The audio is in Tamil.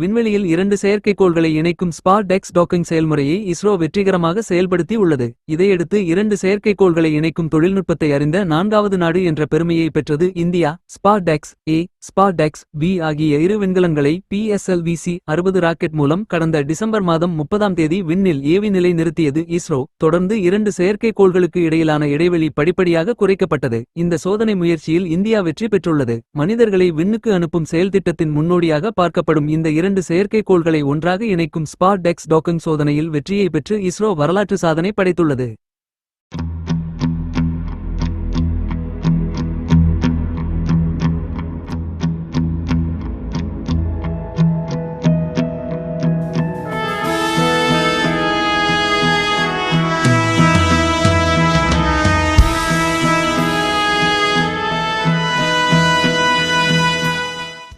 விண்வெளியில் இரண்டு செயற்கைக்கோள்களை இணைக்கும் ஸ்பார் டெக்ஸ் டாக்கிங் செயல்முறையை இஸ்ரோ வெற்றிகரமாக செயல்படுத்தி உள்ளது. இதையடுத்து இரண்டு செயற்கைக்கோள்களை இணைக்கும் தொழில்நுட்பத்தை அறிந்த நான்காவது நாடு என்ற பெருமையை பெற்றது India. SpaDeX A SpaDeX B ஆகிய இரு விண்கலங்களை பிஎஸ்எல்விசி அறுபது ராக்கெட் மூலம் கடந்த டிசம்பர் மாதம் முப்பதாம் தேதி விண்ணில் ஏவி நிலை நிறுத்தியது இஸ்ரோ. தொடர்ந்து இரண்டு செயற்கைக்கோள்களுக்கு இடையிலான இடைவெளி படிப்படியாக குறைக்கப்பட்டது. இந்த சோதனை முயற்சியில் இந்தியா வெற்றி பெற்றுள்ளது. மனிதர்களை விண்ணுக்கு அனுப்பும் செயல்திட்டத்தின் முன்னோடியாக பார்க்கப்படும் இந்த இரண்டு இரண்டு செயற்கைக்கோள்களை ஒன்றாக இணைக்கும் ஸ்பாட் டெக்ஸ் டோக்கன் சோதனையில் வெற்றியை பெற்று இஸ்ரோ வரலாற்று சாதனை படைத்துள்ளது.